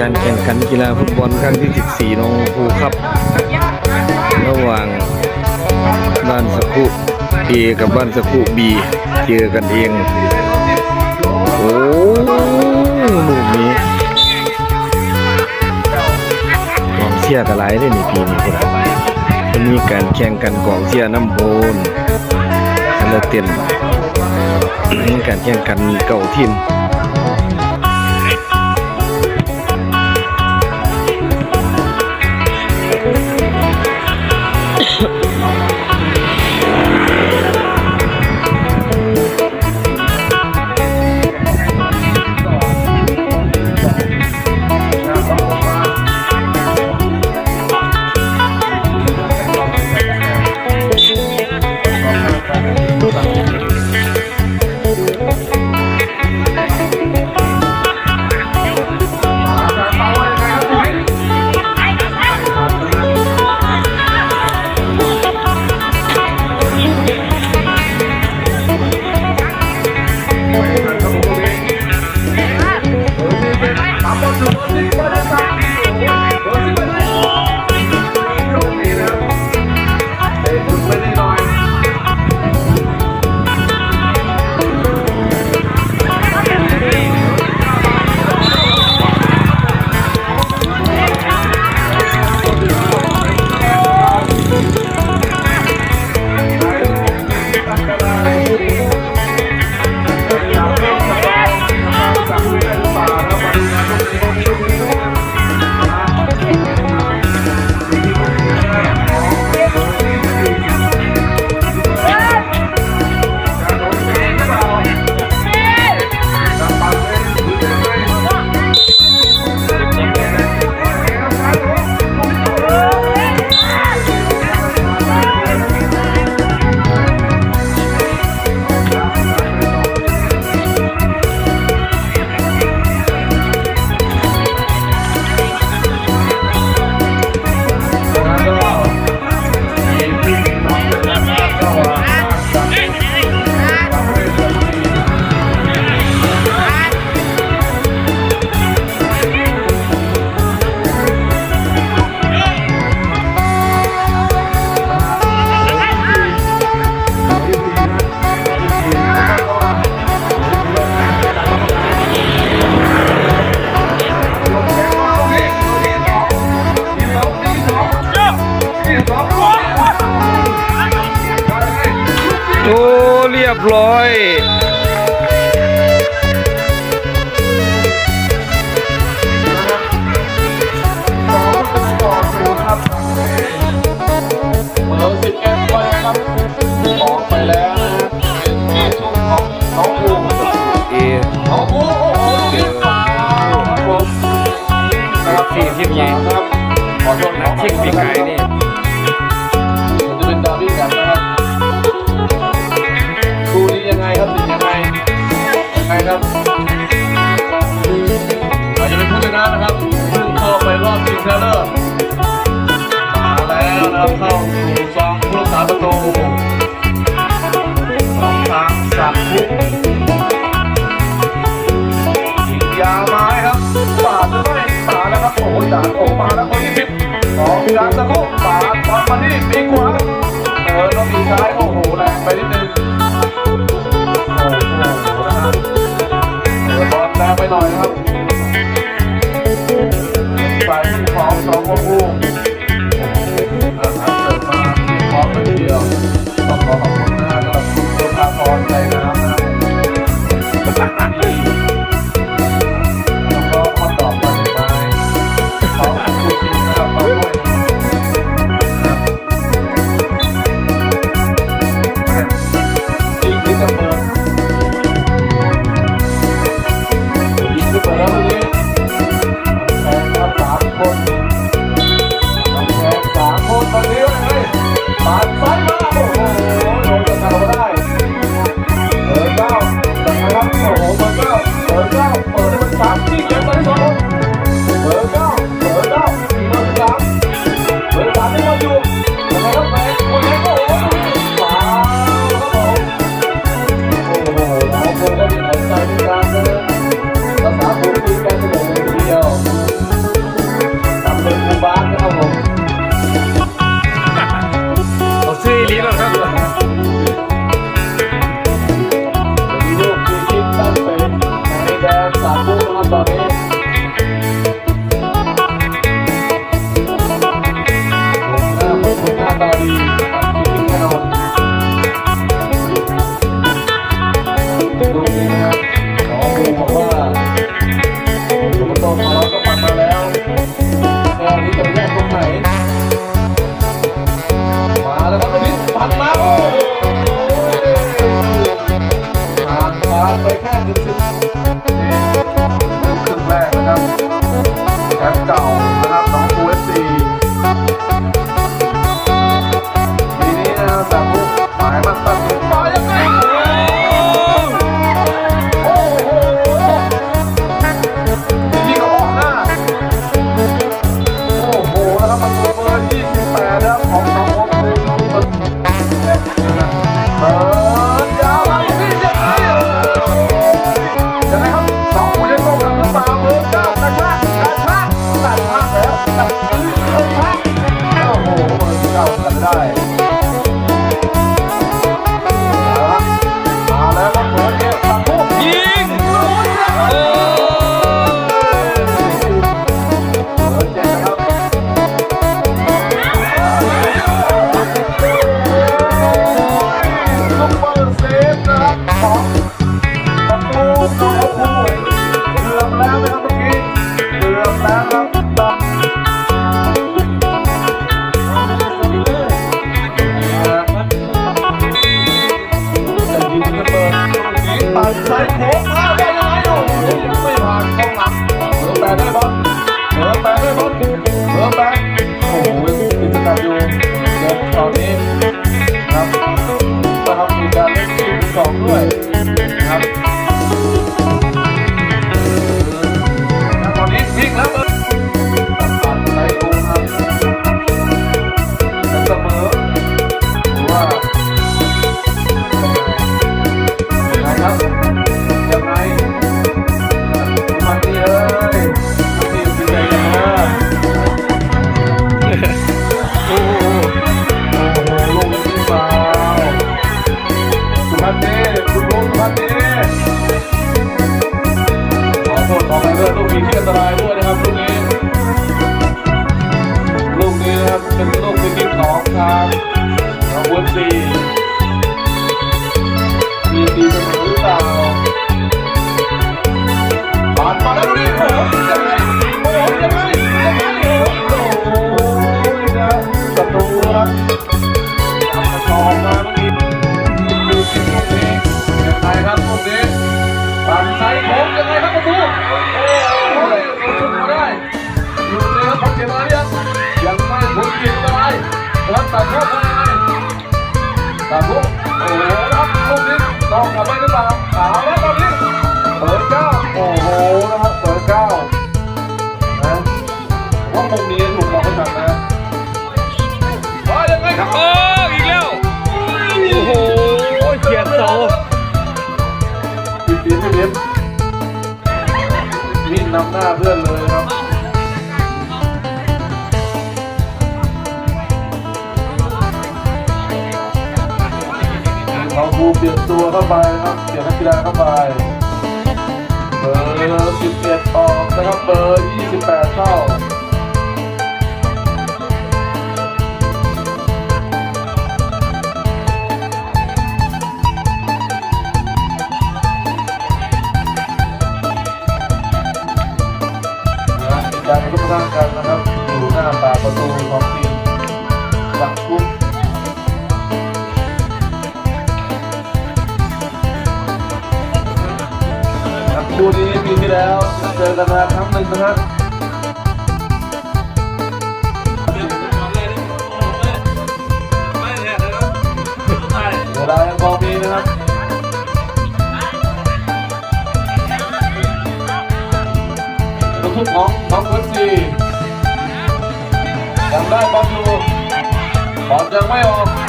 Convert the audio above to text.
การแข่งขันกีฬาฟุตบอลครั้งที่ 14น้องภูครับ ระหว่างบ้านสกุเอกับบ้านสกุบีเจอกันเอง โอ้ลูกนี้กองเชียกระไรได้ในปีนี้คนจะมีการแข่งกันกองเชียน้ำโพนอันละเต็นการแข่งขันเก่าทีม บร้อย ยังไงครับอาจจะเป็นผู้ชนะนะครับซึ่งเข้าไปรอบชิงชนะเลิศมาแล้วนะครับเข้าสู่ซองผู้รักษาประตูของทางสักดิ์พุกยิงยาวมาให้ครับปาดหรือไม่ปาดแล้วครับโอ้โหจานโอ้มาแล้วคนที่สิบสองจานตะคุปาดบอลมาที่ปีขวาเออแล้วปีซ้ายโอ้โหแรงไปนิดนึงโอ้โห รงไปหน่อยครับไปที่ของสอง ด้วยนะครับ ตัดโค้งเลยตัดโค้งโอ้โหครับลูกนี้ต้องกลับไปหรือเปล่าเาแล้วตอนนี้เปิดเก้าโอ้โหนะครับเปิดเก้านะว่ามุมนี้ถูกเราไม่ทันนะว่ายังไงครับเอออีกแล้วโอ้โหเฉียดโต๊ปีนปีนปีนมีนนำหน้าเพื่อนเลยครับ รูเปลี่ยนตัวเข้าไปครับเปลี่ยนนักกีฬาเข้าไป เบอร์11ออกนะครับเบอร์28เข้า คู่นี้ปีที่แล้วเจอกันมาครั้งหนึ่งนะครับเวลายังพอมีนะครับลูกทุ่งของน้องเวสซียังได้บอลอยู่บอลยังไม่ออก